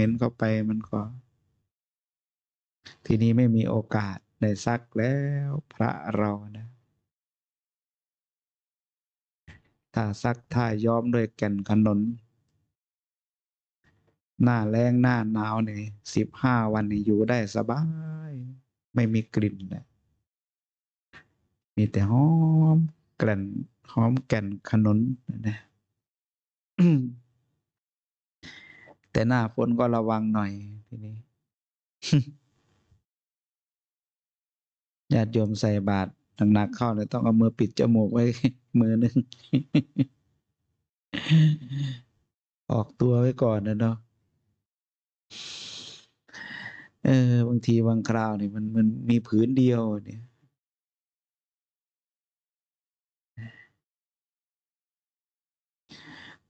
เห็นเข้าไปมันก็ ทีนี้ไม่มีโอกาสได้ซักแล้วพระเรานะ ถ้าซักถ้าย้อมด้วยแก่นขนน หน้าแรงหน้าหนาวเนี่ยสิบห้าวันนี่อยู่ได้สบาย ไม่มีกลิ่นนะมีแต่หอมแก่นหอมแก่นขนนนะ แต่หน้าฝนก็ระวังหน่อยทีนี้ญาติโยมใส่บาตรหนักๆเข้าเนี่ยต้องเอามือปิดจมูกไว้มือหนึ่งออกตัวไว้ก่อนนะเนาะเออบางทีบางคราวนี่มันมันมีผืนเดียวเนี่ย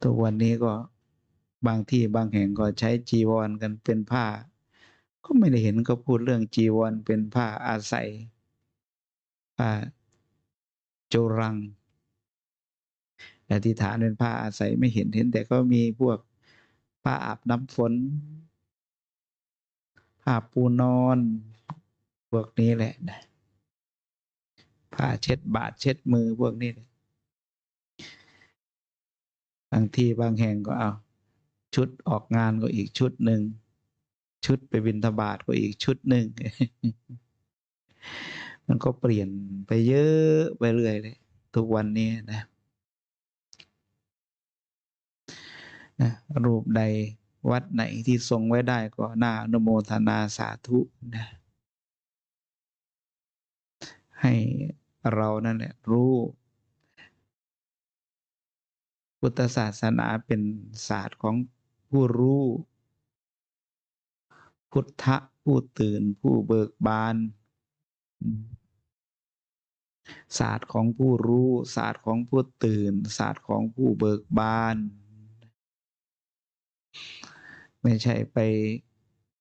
ทุกวันนี้ก็ บางที่บางแห่งก็ใช้จีวรกันเป็นผ้า ก็ไม่ได้เห็นเขาพูดเรื่องจีวรเป็นผ้าอาศัยผ้าโจรังอธิษฐานเป็นผ้าอาศัยไม่เห็นเห็น แต่ก็มีพวกผ้าอาบน้ำฝนผ้าปูนอนพวกนี้แหละนะผ้าเช็ดบาดเช็ดมือพวกนี้แหละบางที่บางแห่งก็เอา ชุดออกงานก็อีกชุดหนึ่ง ชุดไปบินทบาทก็อีกชุดหนึ่ง มันก็เปลี่ยนไปเยอะไปเรื่อยเลย ทุกวันนี้นะนะรูปใดวัดไหนที่ทรงไว้ได้ก็น่าอนุโมทนาสาธุนะให้เรานั่นแหละรู้ พุทธศาสนาเป็นศาสตร์ของ ผู้รู้ พุทธะผู้ตื่นผู้เบิกบาน ศาสตร์ของผู้รู้ ศาสตร์ของผู้ตื่น ศาสตร์ของผู้เบิกบาน ไม่ใช่ไป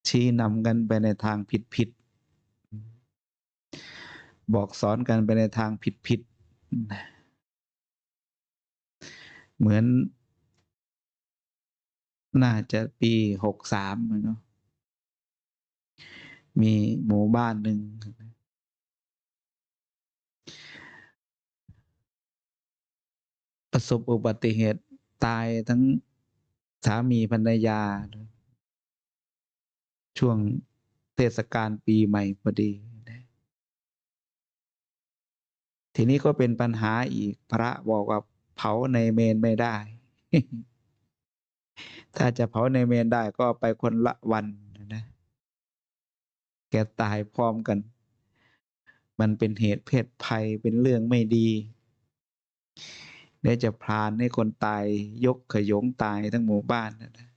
ชี้นำกันไปในทางผิดผิดๆบอกสอนกันไปในทางผิดผิดๆเหมือน น่าจะปีหกสามเนาะมีหมู่บ้านหนึ่ง ประสบอุบัติเหตุตายทั้งสามีภรรยา ช่วงเทศกาลปีใหม่พอดี ทีนี้ก็เป็นปัญหาอีกพระบอกว่าเผาในเมนไม่ได้ ถ้าจะเผาในเมนได้ก็ไปคนละวันนะแกตายพร้อมกัน มันเป็นเหตุเพศภัยเป็นเรื่องไม่ดีเดี๋ยวจะพรานให้คนตายยกขยงตายทั้งหมู่บ้านนะ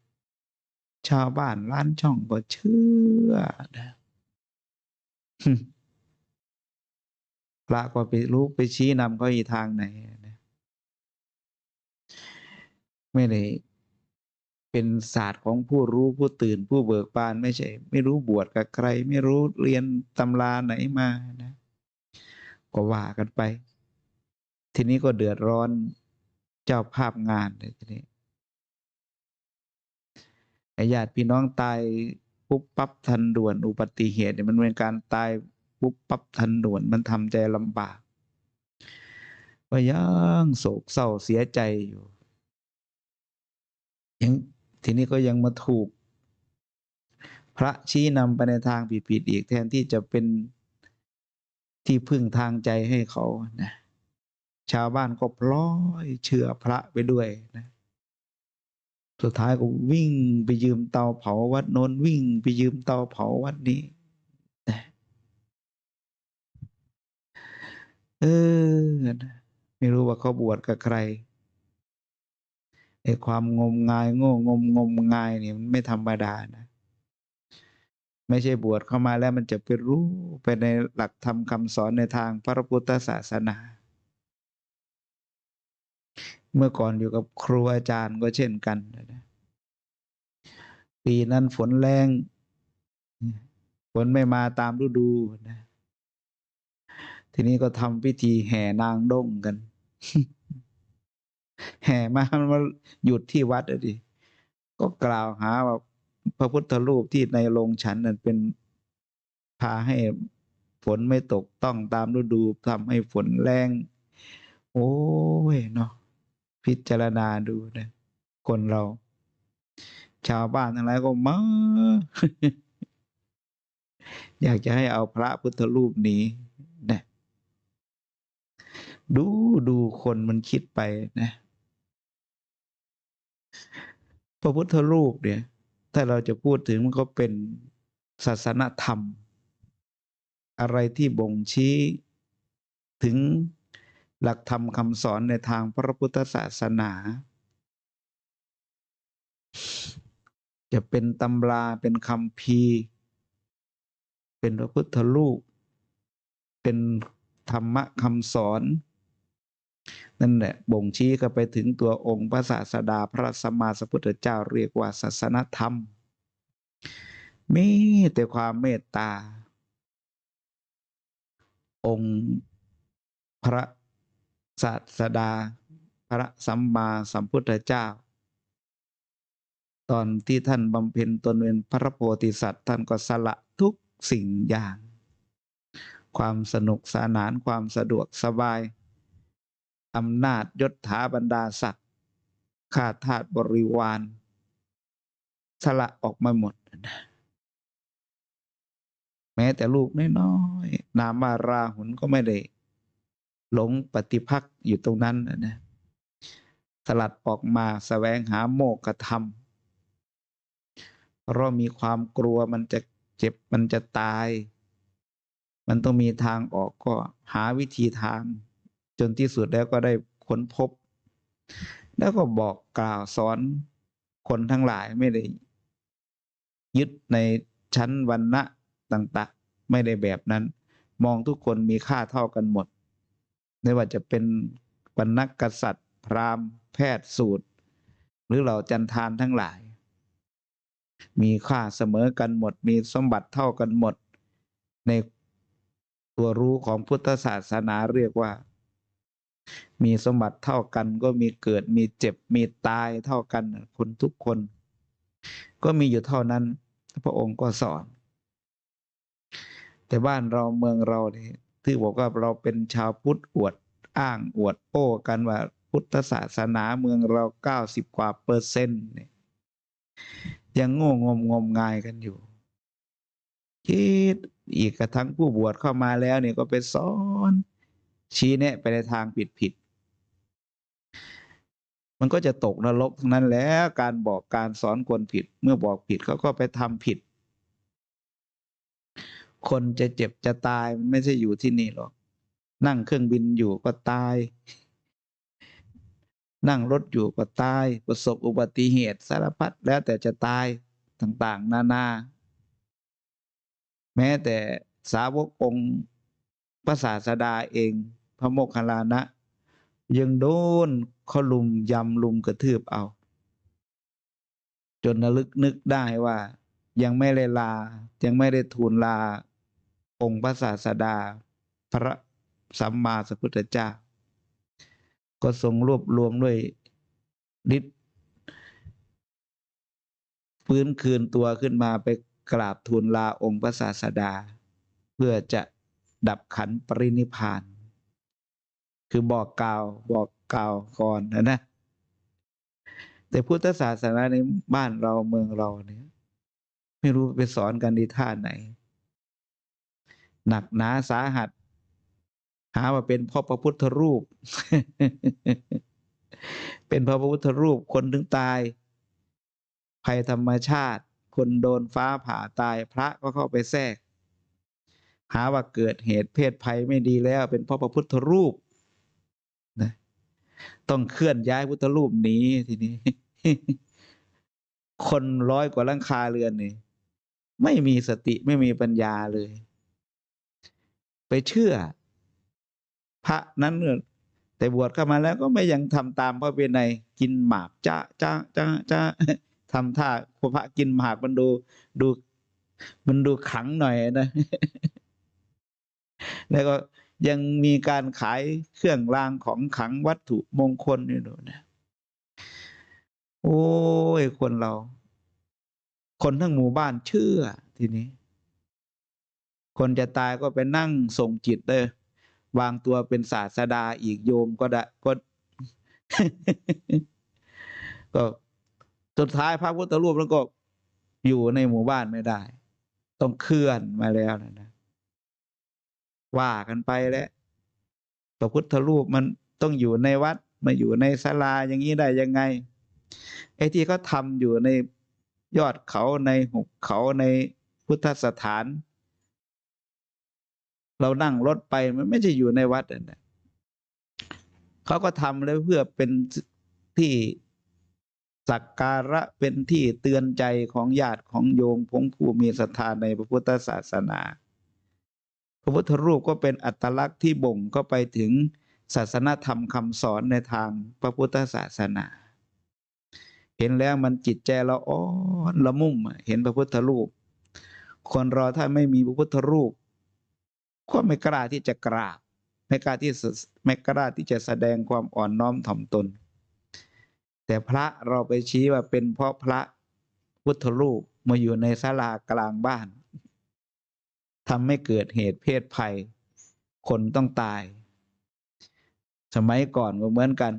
ชาวบ้านร้านช่องก็เชื่อนะพระก็ไปรู้ไปชี้นำเขาอีทางไหนนะไม่ได้ เป็นศาสตร์ของผู้รู้ผู้ตื่นผู้เบิกบานไม่ใช่ ไม่รู้บวชกับใคร ไม่รู้เรียนตำราไหนมานะก็ว่ากันไป ทีนี้ก็เดือดร้อนเจ้าภาพงานเลยทีนี้ไอญาติพี่น้องตายปุ๊บปั๊บทันด่วน อุบัติเหตุเนี่ยมันเป็นการตายปุ๊บปั๊บทันด่วนมันทำใจลำบากก็ยังโศกเศร้าเสียใจอยู่ยัง ทีนี้ก็ยังมาถูก พระชี้นำไปในทางผิดๆอีกแทนที่จะเป็นที่พึ่งทางใจให้เขานะชาวบ้านก็พล้อยเชื่อพระไปด้วยนะสุดท้ายก็วิ่งไปยืมเตาเผาวัดโน้นวิ่งไปยืมเตาเผาวัดนี้นะเออ ไม่รู้ว่าเขาบวชกับใคร ไอ้ความงมงายโง่งมงมงายเนี่ยมันไม่ธรรมดานะไม่ใช่บวชเข้ามาแล้วมันจะไปรู้ไปในหลักธรรมคำสอนในทางพระพุทธศาสนา เมื่อก่อนอยู่กับครูอาจารย์ก็เช่นกันนะปีนั้นฝนแรงฝนไม่มาตามฤดูนะทีนี้ก็ทำพิธีแห่นางด้งกัน แห่มามันมาหยุดที่วัดอะดิก็กล่าวหาว่าพระพุทธรูปที่ในโรงฉันนั้นเป็นพาให้ฝนไม่ตกต้องตามฤดูทำให้ฝนแรง โอ้ยเนาะพิจารณาดูนะคนเรา ชาวบ้านทั้งหลายก็มาอยากจะให้เอาพระพุทธรูปนี้นะดูดูคนมันคิดไปนะ พระพุทธรูปเนี่ย ถ้าเราจะพูดถึงมันก็เป็นศาสนธรรม อะไรที่บ่งชี้ถึงหลักธรรมคำสอนในทางพระพุทธศาสนา จะเป็นตำราเป็นคำพีเป็นพระพุทธรูป เป็นธรรมะคำสอน นั่นแหละบ่งชี้กันไปถึงตัวองค์พระศาสดาพระสัมมาสัมพุทธเจ้าเรียกว่าศาสนธรรม มีแต่ความเมตตา องค์พระศาสดา พระสัมมาสัมพุทธเจ้า ตอนที่ท่านบำเพ็ญตนเป็นพระโพธิสัตว์ ท่านก็สละทุกสิ่งอย่าง ความสนุกสนานความสะดวกสบาย อำนาจยศถาบรรดาศักดิ์ข้าทาสบริวาร สละออกมาหมด แม้แต่ลูกน้อยๆนามาราหุนก็ไม่ได้ หลงปฏิพักอยู่ตรงนั้นนะสลัดออกมาสแสวงหาโมกธรรมเพราะมีความกลัวมันจะเจ็บมันจะตาย มันต้องมีทางออกก็หาวิธีทาง นที่สุดแล้วก็ได้ค้นพบ แล้วก็บอกกล่าวสอนคนทั้งหลายไม่ได้ยึดในชั้นวันณะต่างๆ ไม่ได้แบบนั้น มองทุกคนมีค่าเท่ากันหมด ไม่ว่าจะเป็นวรรณกษัตริย์ พราหมณ์ แพทย์สูตร หรือเหล่าจันทานทั้งหลาย มีค่าเสมอกันหมด มีสมบัติเท่ากันหมด ในตัวรู้ของพุทธศาสนาเรียกว่า มีสมบัติเท่ากันก็มีเกิดมีเจ็บมีตายเท่ากันคนทุกคน ก็มีอยู่เท่านั้น พระองค์ก็สอน แต่บ้านเราเมืองเราเนี่ยที่บอกว่าเราเป็นชาวพุทธอวดอ้างอวดโอ้กันว่าพุทธศาสนาเมืองเราเก้าสิบกว่าเปอร์เซ็นต์เนี่ยยังโง่งมงมงายกันอยู่ คิดอีกกระทั่งผู้บวชเข้ามาแล้วเนี่ยก็ไปสอน ชี้แนะไปในทางผิดผิด มันก็จะตกนรกทั้งนั้นแล้วการบอกการสอนคนผิด เมื่อบอกผิดเขาก็ไปทำผิด คนจะเจ็บจะตายมันไม่ใช่อยู่ที่นี่หรอก นั่งเครื่องบินอยู่ก็ตาย นั่งรถอยู่ก็ตาย ประสบอุบัติเหตุสารพัดแล้วแต่จะตายต่างๆ นานา แม้แต่สาวกองค์พระศาสดาเอง พระโมคคัลลานะ ยังโดน เขาลุมยำลุมกระทืบเอา จนระลึกนึกได้ว่า ยังไม่ได้ลา ยังไม่ได้ทูลลา องค์พระศาสดา พระสัมมาสัมพุทธเจ้า ก็ทรงรวบรวมด้วยฤทธิ์ฟื้นคืนตัวขึ้นมาไปกราบทูลลาองค์พระศาสดา เพื่อจะดับขันปรินิพาน คือบอกกล่าวบอก กล่าวก่อนนะนะ แต่พุทธศาสนาในบ้านเราเมืองเราเนี่ย ไม่รู้ไปสอนกันดีท่าไหน หนักหนาสาหัส หาว่าเป็นพ่อพระพุทธรูป เป็นพระพุทธรูปคนถึงตายภัยธรรมชาติ คนโดนฟ้าผ่าตายพระก็เข้าไปแทรก หาว่าเกิดเหตุเพศภัยไม่ดีแล้ว เป็นเพราะพระพุทธรูป ต้องเคลื่อนย้ายพุทธรูปหนีทีนี้ คนร้อยกว่าลังคาเรือนนี่ไม่มีสติไม่มีปัญญาเลย ไปเชื่อ พระนั้นแต่บวชเข้ามาแล้วก็ไม่ยังทำตามพระเวไนกินหมากจ้าจ้าจ้าจ้าทำท่าพระกินหมากมันดูดู มันดูขังหน่อยนะ แล้วก็ ยังมีการขายเครื่องรางของขังวัตถุมงคลอยู่นะโอ้ยคนเรา คนทั้งหมู่บ้านเชื่อทีนี้ คนจะตายก็ไปนั่งส่งจิตเลยวางตัวเป็นศาสดาอีกโยมก็ได้ก็ก็สุดท้ายพระพุทธรูปแล้วก็อยู่ในหมู่บ้านไม่ได้ ต้องเคลื่อนมาแล้วนะนะ ว่ากันไปแล้วพระพุทธรูปมันต้องอยู่ในวัดมาอยู่ในศาลาอย่างนี้ได้ยังไงไอ้ที่เขาทำอยู่ในยอดเขาในหุบเขาในพุทธสถาน เรานั่งรถไปมันไม่ใช่อยู่ในวัดนะเขาก็ทำเลยเพื่อเป็นที่สักการะเป็นที่เตือนใจของญาติของโยมพงผู้มีศรัทธาในพระพุทธศาสนา พระพุทธรูปก็เป็นอัตลักษณ์ที่บ่งก็ไปถึงศาสนธรรมคำสอนในทางพระพุทธศาสนา เห็นแล้วมันจิตใจเราอ้อนละมุ่มเห็นพระพุทธรูป คนเราถ้าไม่มีพระพุทธรูป ก็ไม่กล้าที่จะกราบ ไม่กล้าที่ไม่กล้าที่จะแสดงความอ่อนน้อมถ่อมตน แต่พระเราไปชี้ว่าเป็นเพราะพระพุทธรูปมาอยู่ในศาลากลางบ้าน ทำให้เกิดเหตุเพศภัย คนต้องตาย สมัยก่อนก็เหมือนกัน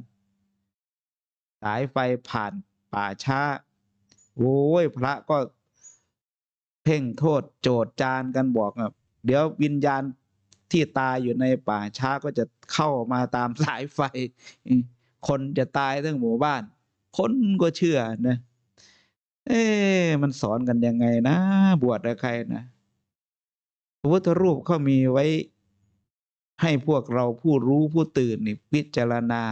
สายไฟผ่านป่าช้าโอ้ยพระก็เพ่งโทษโจดจานกันบอกอะเดี๋ยววิญญาณที่ตายอยู่ในป่าช้าก็จะเข้ามาตามสายไฟ คนจะตายทั้งหมู่บ้าน คนก็เชื่อนะ เอ๊มันสอนกันยังไงนะ บวชอะไรใครนะ พระพุทธรูปเขามีไว้ให้พวกเราผู้รู้ผู้ตื่นนี่พิจารณา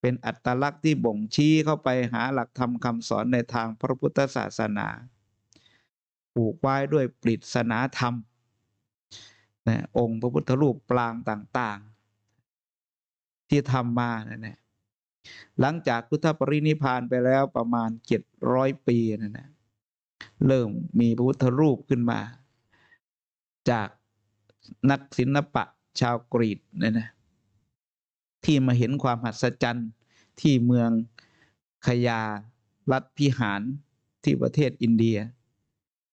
เป็นอัตลักษณ์ที่บ่งชี้เข้าไปหาหลักธรรมคำสอนในทางพระพุทธศาสนาผูกไว้ด้วยปริศนาธรรมนะองค์พระพุทธรูปปรางต่างๆ ที่ทำมานะนี่ยหลังจากพุทธปรินิพานไปแล้วประมาณเจ็ดร้อยปีนะนะเริ่มมีพระพุทธรูปขึ้นมา จากนักศิลปะชาวกรีกเนะนะที่มาเห็นความหัศจรรย์ที่เมืองขยารัฐพิหารที่ประเทศอินเดีย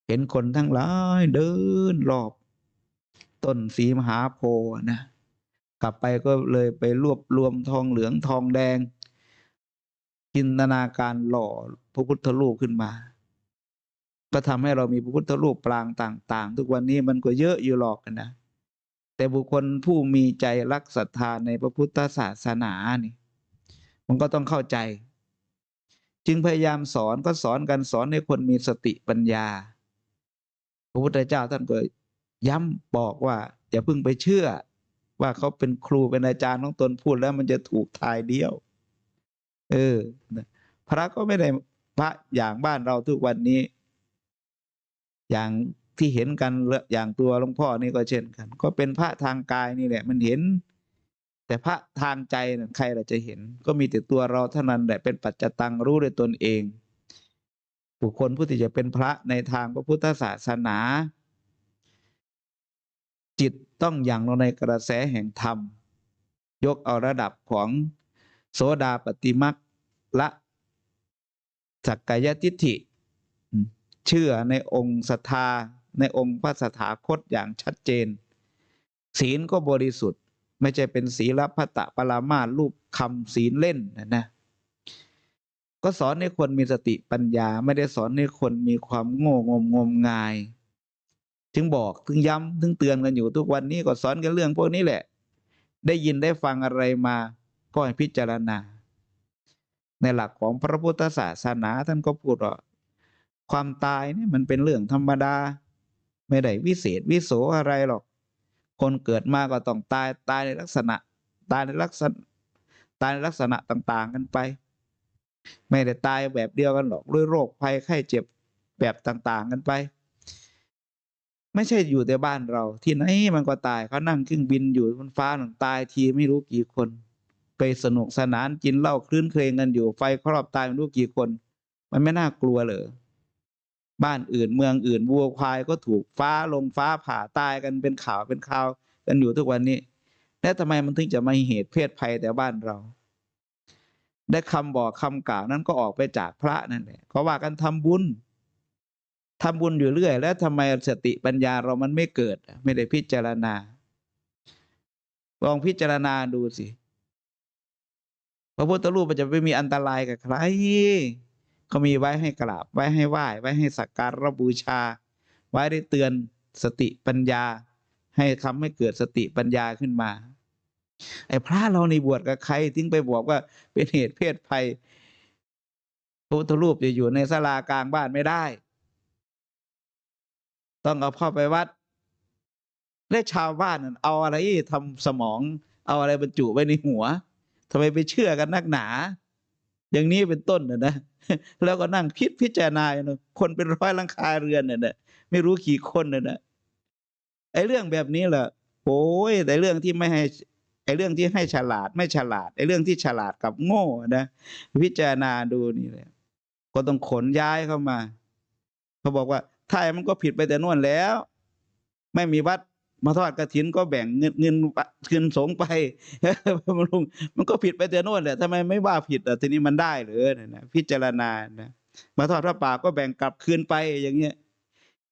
เห็นคนทั้งหลายเดินรอบ ต้นสีมหาโพธิ์นะ กลับไปก็เลยไปรวบรวมทองเหลืองทองแดงจินตนาการหล่อพระพุทธรูปขึ้นมา ก็ทำให้เรามีพระพุทธรูปปรางต่าง ๆ ทุกวันนี้มันก็เยอะอยู่หรอกนะ แต่บุคคลผู้มีใจรักศรัทธาในพระพุทธศาสนานี่ มันก็ต้องเข้าใจ จึงพยายามสอนก็สอนกันสอนให้คนมีสติปัญญา พระพุทธเจ้าท่านก็ย้ำบอกว่า อย่าเพิ่งไปเชื่อ ว่าเขาเป็นครูเป็นอาจารย์ของตนพูดแล้วมันจะถูกทายเดียว เออ พระก็ไม่ได้พระอย่างบ้านเราทุกวันนี้ อย่างที่เห็นกันอย่างตัวหลวงพ่อนี่ก็เช่นกัน ก็เป็นพระทางกายนี่แหละ มันเห็น แต่พระทางใจนใครเราจะเห็น ก็มีแต่ตัวเราเท่านั้นแหละเป็นปัจจตังรู้ด้วยตนเอง บุคคลผู้ที่จะเป็นพระในทางพระพุทธศาสนา จิตต้องอย่างลงในกระแสแห่งธรรม ยกเอาระดับของโสดาปฏิมักละสักกายทิฏฐิ เชื่อในองค์ศรัทธาในองค์พระสถาคตอย่างชัดเจน ศีลก็บริสุทธิ์ ไม่ใช่เป็นศีลพัตตปรามารูปคำศีลเล่นนะนะก็สอนให้คนมีสติปัญญาไม่ได้สอนให้คนมีความโง่งมงมงาย ถึงบอกถึงย้ำถึงเตือนกันอยู่ทุกวันนี้ก็สอนกันเรื่องพวกนี้แหละ ได้ยินได้ฟังอะไรมาก็ให้พิจารณา ในหลักของพระพุทธศาสนาท่านก็พูดว่า ความตายเนี่ยมันเป็นเรื่องธรรมดา ไม่ได้วิเศษวิโสอะไรหรอก คนเกิดมาก็ต้องตายตายในลักษณะ ตายในลักษณะตายในลักษณะต่าง ๆ กันไป ไม่ได้ตายแบบเดียวกันหรอกด้วยโรคภัยไข้เจ็บแบบต่าง ๆ กันไป ไม่ใช่อยู่แต่บ้านเรา ที่ไหนมันก็ตายเขานั่งเครื่องบินอยู่บนฟ้าหนังตายทีไม่รู้กี่คน ไปสนุกสนานกินเหล้าคลื่นเครงกันอยู่ไฟครอบตายไม่รู้กี่คน มันไม่น่ากลัวเลย บ้านอื่นเมืองอื่นวัวควายก็ถูกฟ้าลงฟ้าผ่าตายกันเป็นข่าวเป็นข่าวกันอยู่ทุกวันนี้ แล้วทำไมมันถึงจะมาเหตุเพศภัยแต่บ้านเรา ได้คำบอกคำกล่าวนั้นก็ออกไปจากพระนั่นแหละเขาว่ากันทำบุญทำบุญอยู่เรื่อย แล้วทำไมสติปัญญาเรามันไม่เกิด ไม่ได้พิจารณา ลองพิจารณาดูสิ พระพุทธรูปมันจะไม่มีอันตรายกับใคร เขามีไว้ให้กราบ ไว้ให้ไหว้ ไว้ให้สักการะบูชา ไว้ได้เตือนสติปัญญา ให้ทำให้เกิดสติปัญญาขึ้นมา ไอ้พระเราในบวชกับใครทิ้งไปบอกว่าเป็นเหตุเพศภัยพระพุทธรูปจะอยู่ในศาลากลางบ้านไม่ได้ ต้องเอาเข้าไปวัด และชาวบ้านนั่นเอาอะไรทำสมอง เอาอะไรบรรจุไว้ในหัวทำไมไปเชื่อกันนักหนา อย่างนี้เป็นต้นนะนะ แล้วก็นั่งคิดพิจารณาอยู่นะคนเป็นร้อยลังคาเรือนเนี่ยนะไม่รู้กี่คนเนี่ยนะไอ้เรื่องแบบนี้แหละโอ้ยแต่เรื่องที่ไม่ให้ไอ้เรื่องที่ให้ฉลาดไม่ฉลาดไอ้เรื่องที่ฉลาดกับโง่นะพิจารณาดูนี่เลยก็ต้องขนย้ายเข้ามาเขาบอกว่าไทยมันก็ผิดไปแต่นวนแล้ว ไม่มีวัด มาทอดกระถินก็แบ่งเงินเงินเงินสงไปมันลุงมันก็ผิดไปแต่โน่นแหละทำไมไม่ว่าผิดอะทีนี้มันได้หรือเนี่ยนะพิจารณานะมาทอดพระป่าก็แบ่งกลับคืนไปอย่างเงี้ย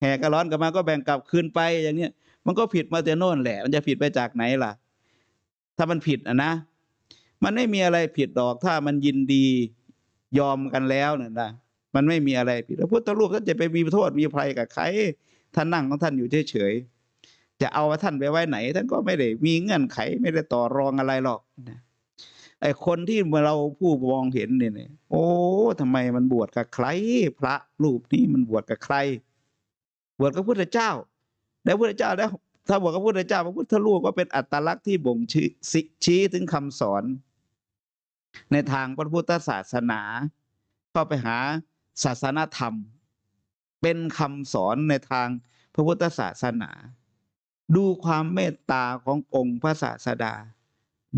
แห่กระร้อนกลับมาก็แบ่งกลับคืนไปอย่างเงี้ย มันก็ผิดมาแต่โน่นแหละ มันจะผิดไปจากไหนล่ะ ถ้ามันผิดอะนะมันไม่มีอะไรผิดดอกถ้ามันยินดียอมกันแล้วเนี่ยนะมันไม่มีอะไรผิดพระพุทธรูปท่านจะไปมีโทษมีภัยกับใครท่านนั่งของท่านอยู่เฉยๆ จะเอาท่านไปไว้ไหน ท่านก็ไม่ได้มีเงื่อนไขไม่ได้ต่อรองอะไรหรอกนะไอ้คนที่เมื่อเราผู้มองเห็นเนี่ยโอ้ทำไมมันบวชกับใคร พระรูปนี้มันบวชกับใคร บวชกับพุทธเจ้า แล้วพุทธเจ้าแล้ว ถ้าบวชกับพุทธเจ้าพระพุทธรูปก็เป็นอัตลักษณ์ที่บ่งชี้ชี้ถึงคำสอน ในทางพระพุทธศาสนาเข้าไปหาศาสนธรรม เป็นคำสอนในทางพระพุทธศาสนา ดูความเมตตาขององค์พระศาสดา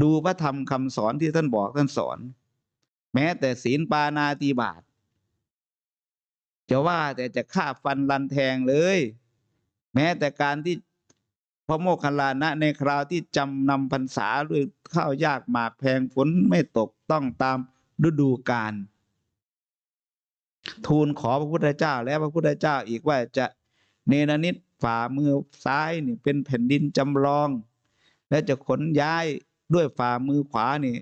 ดูพระธรรมคำสอนที่ท่านบอกท่านสอน แม้แต่ศีลปานาติบาตจะว่าแต่จะฆ่าฟันรันแทงเลย แม้แต่การที่พระโมคคัลลานะในคราวที่จำนำพรรษาด้วยข้าวยากหมากแพงฝนไม่ตกต้องตามฤดูกาลทูลขอพระพุทธเจ้าและพระพุทธเจ้าอีกว่าจะเนรนิต ฝ่ามือซ้ายนี่เป็นแผ่นดินจำลอง และจะขนย้ายด้วยฝ่ามือขวานี่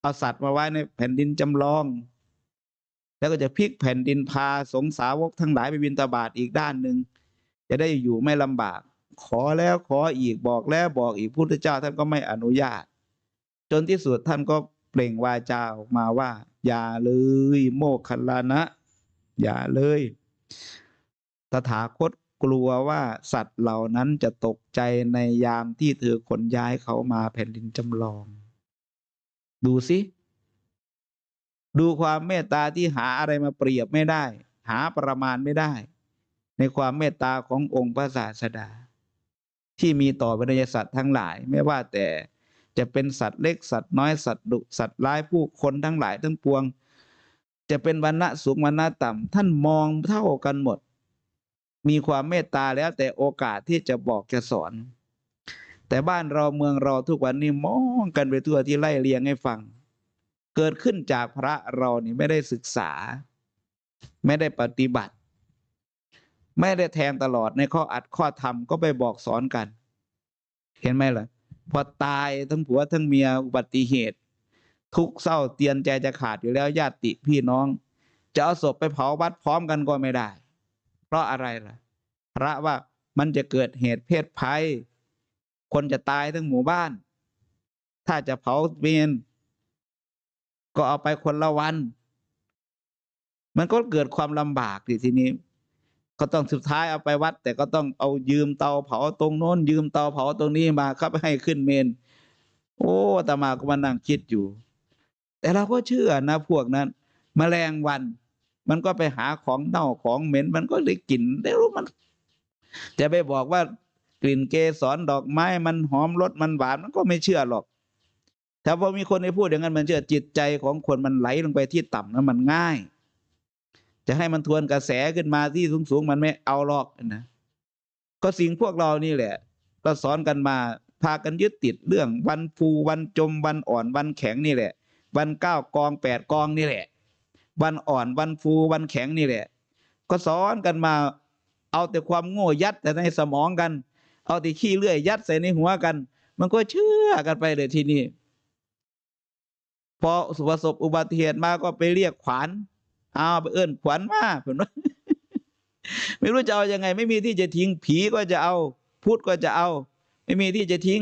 เอาสัตว์มาไว้ในแผ่นดินจำลอง แล้วก็จะพลิกแผ่นดินพาสงสาวกทั้งหลายไปบินตาบาตอีกด้านหนึ่งจะได้อยู่ไม่ลำบาก ขอแล้วขออีกบอกแล้วบอกอีกพุทธเจ้าท่านก็ไม่อนุญาต จนที่สุดท่านก็เปล่งวาจาออกมาว่า อย่าเลยโมคคัลลานะ อย่าเลย ตถาคต กลัวว่าสัตว์เหล่านั้นจะตกใจในยามที่เธอขนย้ายเขามาแผ่นดินจำลอง ดูสิ ดูความเมตตาที่หาอะไรมาเปรียบไม่ได้ หาประมาณไม่ได้ ในความเมตตาขององค์พระศาสดา ที่มีต่อบรรยสัตว์ทั้งหลายไม่ว่าแต่จะเป็นสัตว์เล็กสัตว์น้อยสัตว์ดุสัตว์ร้ายผู้คนทั้งหลายทั้งปวง จะเป็นวันณะสูงวันณะต่ำท่านมองเท่ากันหมด มีความเมตตาแล้วแต่โอกาสที่จะบอกจะสอน แต่บ้านเราเมืองเราทุกวันนี้มองกันไปทั่วที่ไล่เลียงให้ฟัง เกิดขึ้นจากพระเรานี่ไม่ได้ศึกษา ไม่ได้ปฏิบัติ ไม่ได้แทงตลอดในข้ออัดข้อธรรมก็ไปบอกสอนกัน เห็นไหมล่ะพอตายทั้งผัวทั้งเมียอุบัติเหตุ ทุกเศร้าเตียนใจจะขาดอยู่แล้วญาติพี่น้อง จะเอาศพไปเผาวัดพร้อมกันก็ไม่ได้ เพราะอะไรล่ะ พระว่ามันจะเกิดเหตุเพศภัย คนจะตายทั้งหมู่บ้าน ถ้าจะเผาเมนก็เอาไปคนละวัน มันก็เกิดความลำบากทีนี้ ก็ต้องสุดท้ายเอาไปวัด แต่ก็ต้องเอายืมเตาเผาตรงโน้น ยืมเตาเผาตรงนี้มาครับให้ขึ้นเมน โอ้ตามาก็มานั่งคิดอยู่ แต่เราก็เชื่อนะพวกนั้นมแมลงวัน มันก็ไปหาของเน่าของเหม็น มันก็ได้กลิ่นได้รู้มัน จะไปบอกว่ากลิ่นเกสรดอกไม้มันหอมรสมันหวานมันก็ไม่เชื่อหรอกถ้าพอมีคนไปพูดอย่างนั้นมันเชื่อจิตใจของคนมันไหลลงไปที่ต่ำนั้นมันง่าย จะให้มันทวนกระแสขึ้นมาที่สูงๆมันไม่เอาหรอกนะก็สิ่งพวกเรานี่แหละเราสอนกันมาพากันยึดติดเรื่องวันฟูวันจมวันอ่อนวันแข็งนี่แหละ วันเก้ากองแปดกองนี่แหละ วันอ่อนวันฟูวันแข็งนี่แหละ ก็สอนกันมา เอาแต่ความโง่ยัดแต่ในสมองกัน เอาแต่ขี้เลื่อยยัดใส่ในหัวกัน มันก็เชื่อกันไปเลยทีนี้พอประสบอุบัติเหตุมาก็ไปเรียกขวัญเอาไปเอิ้นขวัญมาเห็นไหมไม่รู้จะเอายังไง ไม่มีที่จะทิ้งผีก็จะเอา พูดก็จะเอา ไม่มีที่จะทิ้ง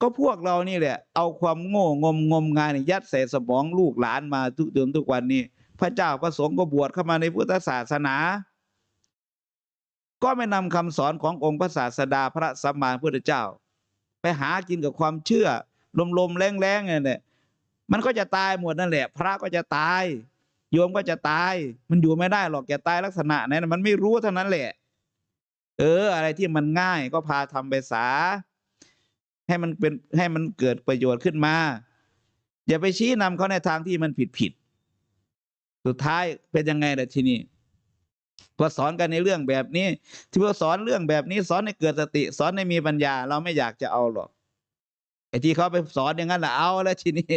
ก็พวกเรานี่แหละ เอาความโง่งมงมงายยัดใส่สมองลูกหลานมาทุกเดือนทุกวันนี้ พระเจ้าประสงค์ก็บวชเข้ามาในพุทธศาสนา ก็ไม่นำคำสอนขององค์พระศาสดาพระสัมมาพุทธเจ้า ไปหากินกับความเชื่อ ลมๆแรงๆเนี่ยแหละมันก็จะตายหมดนั่นแหละ พระก็จะตาย โยมก็จะตาย มันอยู่ไม่ได้หรอกแกตายลักษณะไหนมันไม่รู้เท่านั้นแหละ เออ อะไรที่มันง่ายก็พาทำไปสา ให้มันเป็นให้มันเกิดประโยชน์ขึ้นมา อย่าไปชี้นำเขาในทางที่มันผิดผิด สุดท้ายเป็นยังไงล่ะทีนี้พอสอนกันในเรื่องแบบนี้ ที่พอสอนเรื่องแบบนี้ สอนให้เกิดสติ สอนให้มีปัญญา เราไม่อยากจะเอาหรอกไอ้ที่เขาไปสอนอย่างนั้นละเอาแล้วทีนี้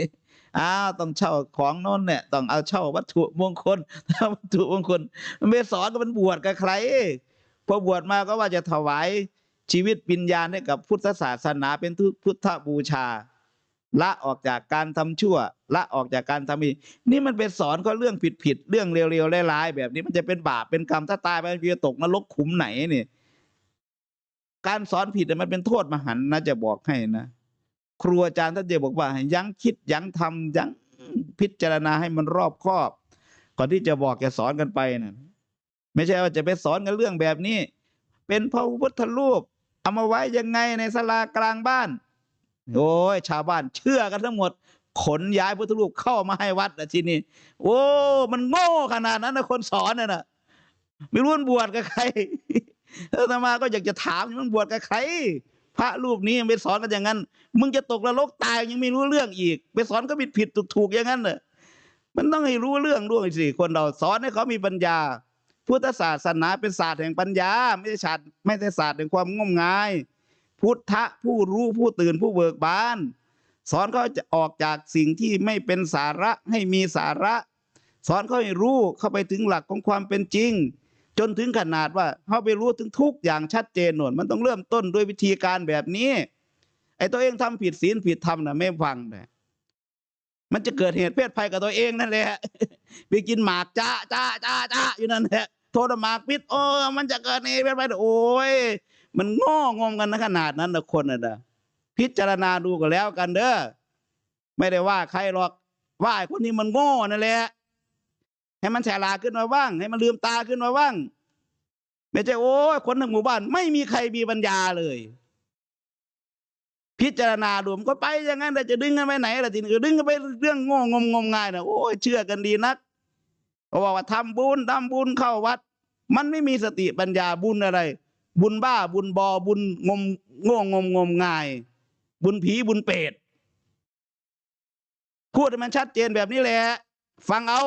อ้าวต้องเช่าของน้นเนี่ยต้องเอาเช่าวัตถุมงคลวัตถุมงคลมันไปสอนก็มันบวชกับใครพอบวชมาก็ว่าจะถวาย ชีวิตวิญญาณให้กับพุทธศาสนาเป็นพุทธบูชา ละออกจากการทำชั่ว ละออกจากการทำดีนี่มันเป็นสอนเขาเรื่องผิดผิดเรื่องเร็วๆร้ายๆแบบนี้มันจะเป็นบาปเป็นกรรมถ้าตายไปมันจะตกนรกขุมไหนนี่การสอนผิดมันเป็นโทษมหันต์นะจะบอกให้นะครูอาจารย์ท่านจะบอกว่ายั้งคิดยั้งทำยั้งพิจารณาให้มันรอบคอบ ก่อนที่จะบอกจะสอนกันไปนะไม่ใช่ว่าจะไปสอนกันเรื่องแบบนี้ เป็นพระพุทธรูป เอามาไว้ยังไงในศาลากลางบ้าน โอ้ยชาวบ้านเชื่อกันทั้งหมด ขนย้ายพุทธรูปเข้ามาให้วัดอะทีนี้โอ้มันโง่ขนาดนั้นนะคนสอนน่ะนะไม่รู้มันบวชกับใครเออธรรมาก็อยากจะถามมันบวชกับใคร พระรูปนี้ไปสอนกันอย่างนั้น มึงจะตกนรกตายยังไม่รู้เรื่องอีก ไปสอนก็ผิดผิดถูกถูกๆอย่างนั้นเน่ะมันต้องให้รู้เรื่องด้วยสิคนเราสอนให้เขามีปัญญา พุทธศาสนาเป็นศาสตร์แห่งปัญญา ไม่ใช่ศาสตร์ไม่ใช่ศาสตร์แห่งความงมงาย พุทธะผู้รู้ผู้ตื่นผู้เบิกบาน สอนเขาจะออกจากสิ่งที่ไม่เป็นสาระให้มีสาระ สอนเขาให้รู้เข้าไปถึงหลักของความเป็นจริง จนถึงขนาดว่าเขาไปรู้ถึงทุกอย่างชัดเจนหนวดมันต้องเริ่มต้นด้วยวิธีการแบบนี้ไอ้ตัวเองทำผิดศีลผิดธรรมนะไม่ฟังเลยมันจะเกิดเหตุเพศภัยกับตัวเองนั่นแหละไปกินหมากจ้าจ้าจ้าจ้าอยู่นั่นแหละ โทษมากพิษโอ้มันจะเกิดเหตุเพศภัยโอ้ยมันโง่งมกันนะขนาดนั้นนะคนน่ะนะพิจารณาดูก็แล้วกันเด้อไม่ได้ว่าใครหรอกว่าไอ้คนนี้มันโง่นั่นแหละให้มันแฉลาขึ้นมาบ้าง ให้มันลืมตาขึ้นมาบ้าง ไม่ใช่โอ้ยคนทั้งหมู่บ้าน ไม่มีใครมีปัญญาเลย พิจารณาดูมันก็ไปอย่างนั้นแต่จะดึงกันไปไหนล่ะทีนี้ก็ดึงกันไปเรื่องโง่งมงมงายนะโอ้ยเชื่อกันดีนัก เขาบอกว่าทำบุญทำบุญเข้าวัด มันไม่มีสติปัญญาบุญอะไร บุญบ้าบุญบอบุญงมง่งมงมงาย บุญผีบุญเปรตพูดให้มันชัดเจนแบบนี้แหละ ฟังเอา